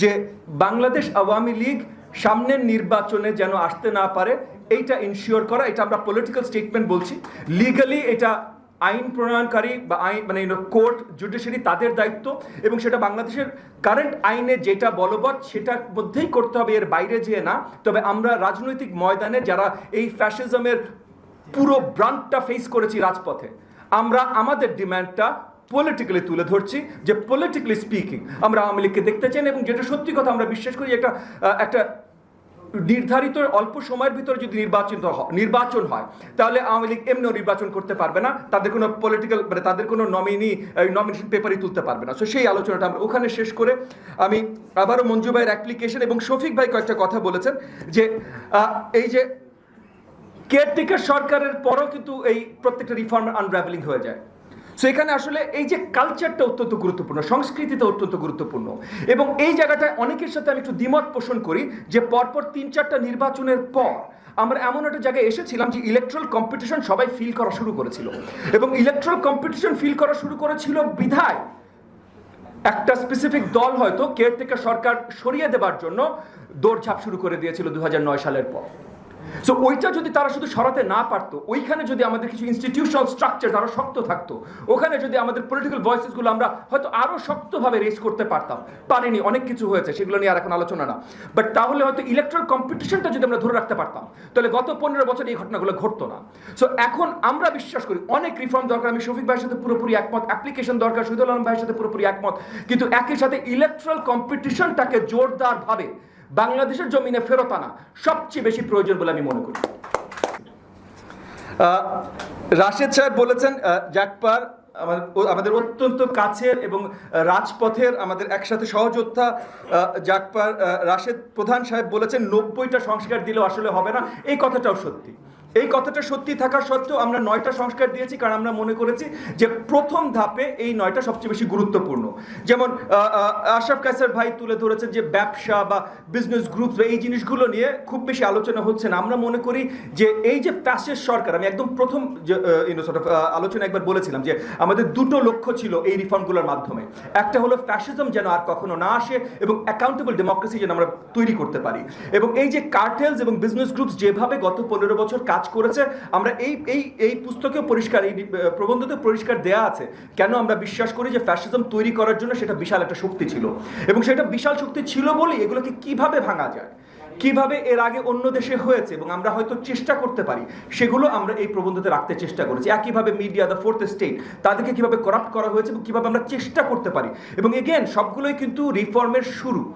যে বাংলাদেশ আওয়ামী লীগ সামনের নির্বাচনে যেন আসতে না পারে, এইটা ইনশিওর করা, এটা আমরা পলিটিক্যাল স্টেটমেন্ট বলছি। লিগালি এটা আইন প্রণয়নকারী বা আইন মানে কোর্ট জুডিশিয়ারি তাদের দায়িত্ব এবং সেটা বাংলাদেশের কারেন্ট আইনে যেটা বলবৎ সেটার মধ্যেই করতে হবে, এর বাইরে যেয়ে না। তবে আমরা রাজনৈতিক ময়দানে যারা এই ফ্যাসিজমের পুরো ব্রান্ডটা ফেস করেছি রাজপথে, আমরা আমাদের ডিমান্ডটা পলিটিক্যালি তুলে ধরছি, যে পলিটিক্যালি স্পিকিং আমরা আওয়ামী লীগকে দেখতে চাই এবং যেটা সত্যি কথা আমরা বিশ্বাস করি, একটা একটা নির্ধারিত অল্প সময়ের ভিতরে যদি নির্বাচন হ- নির্বাচন হয়, তাহলে আওয়ামী লীগ এমনিও নির্বাচন করতে পারবে না, তাদের কোনো পলিটিক্যাল মানে তাদের কোনো নমিনি নমিনেশন পেপারই তুলতে পারবে না। সো সেই আলোচনাটা আমরা ওখানে শেষ করে আমি আবারও মঞ্জু ভাইয়ের অ্যাপ্লিকেশন এবং শফিক ভাই কয়েকটা কথা বলেছেন, যে এই যে কেয়ারটেকার সরকারের পরও কিন্তু এই প্রত্যেকটা রিফর্ম আনরাভেলিং হয়ে যায়। সো এখানে আসলে এই যে কালচারটা অত্যন্ত গুরুত্বপূর্ণ, সংস্কৃতিটা অত্যন্ত গুরুত্বপূর্ণ এবং এই জায়গাটায় অনেকের সাথে আমি একটু দ্বিমত পোষণ করি যে পরপর তিন, চারটা নির্বাচনের পর আমরা এমন একটা জায়গায় এসেছিলাম যে ইলেকট্রাল কম্পিটিশন সবাই ফিল করা শুরু করেছিল এবং ইলেকট্রাল কম্পিটিশন ফিল করা শুরু করেছিল বিধায়। একটা স্পেসিফিক দল হয়তো কেয়ারটেকার সরকার সরিয়ে দেবার জন্য দৌড়ঝাঁপ শুরু করে দিয়েছিল দু হাজার নয় সালের পর। সো ওইটা যদি তারা শুধু সরাতে না পারতো, ওইখানে যদি আমাদের কিছু ইনস্টিটিউশনাল স্ট্রাকচার তারা শক্ত থাকতো, ওখানে যদি আমাদের পলিটিক্যাল ভয়েসেসগুলো আমরা হয়তো আরও শক্তভাবে রেস করতে পারতাম, পারিনি, অনেক কিছু হয়েছে, সেগুলো নিয়ে আর এখন আলোচনা না। বাট তাহলে হয়তো ইলেকট্রাল কম্পিটিশনটা যদি আমরা ধরে রাখতে পারতাম, তাহলে গত পনেরো বছর এই ঘটনাগুলো ঘটতো না। সো এখন আমরা বিশ্বাস করি, অনেক রিফর্ম দরকার, আমি শফিক ভাইয়ের সাথে পুরোপুরি একমত অ্যাপ্লিকেশন দরকার, শহীদুল আলম ভাইয়ের সাথে পুরোপুরি একমত, কিন্তু একই সাথে ইলেকট্রাল কম্পিটিশনটাকে জোরদার ভাবে বাংলাদেশের জমিনে ফেরত আনা সবচেয়ে বেশি প্রয়োজন বলে আমি মনে করি। রাশেদ সাহেব বলেছেন জাকপার আমাদের অত্যন্ত কাছের এবং রাজপথের আমাদের একসাথে সহযোদ্ধা জাকপার রাশেদ প্রধান সাহেব বলেছেন, নব্বইটা সংস্কার দিলে আসলে হবে না। এই কথাটাও সত্যি। এই কথাটা সত্যি থাকা সত্ত্বেও আমরা নয়টা সংস্কার দিয়েছি, কারণ আমরা মনে করেছি যে প্রথম ধাপে এই নয়টা সবচেয়ে বেশি গুরুত্বপূর্ণ। যেমন আশরাফ কাসার ভাই তুলে ধরেছেন যে ব্যবসা বা বিজনেস গ্রুপস বা এই জিনিসগুলো নিয়ে খুব বেশি আলোচনা হচ্ছে না। আমরা মনে করি যে এই যে প্যাসের সরকার, আমি একদম প্রথম আলোচনা একবার বলেছিলাম যে আমাদের দুটো লক্ষ্য ছিল এই রিফর্মগুলোর মাধ্যমে। একটা হলো ফ্যাসিজম যেন আর কখনো না আসে এবং অ্যাকাউন্টেবল ডেমোক্রেসি যেন আমরা তৈরি করতে পারি। এবং এই যে কার্টেলস এবং বিজনেস গ্রুপস যেভাবে গত পনেরো বছর কাজ করেছে, আমরা এই এই এই পুস্তকেও পরিষ্কার, এই প্রবন্ধতে পরিষ্কার দেয়া আছে। কেন আমরা বিশ্বাস করি যে ফ্যাসিজম তৈরি করার জন্য সেটা বিশাল একটা শক্তি ছিল? এবং সেটা বিশাল শক্তি ছিল বলেই এগুলোকে কীভাবে ভাঙা যায়? কীভাবে এর আগে অন্য দেশে হয়েছে এবং আমরা হয়তো চেষ্টা করতে পারি, সেগুলো আমরা এই প্রবন্ধতে রাখতে চেষ্টা করেছি। একইভাবে মিডিয়া দ্য ফোর্থ স্টেট তাদেরকে কীভাবে করাপ্ট করা হয়েছে এবং কীভাবে আমরা চেষ্টা করতে পারি? এবং এগেন সবগুলোই কিন্তু রিফর্মের শুরু।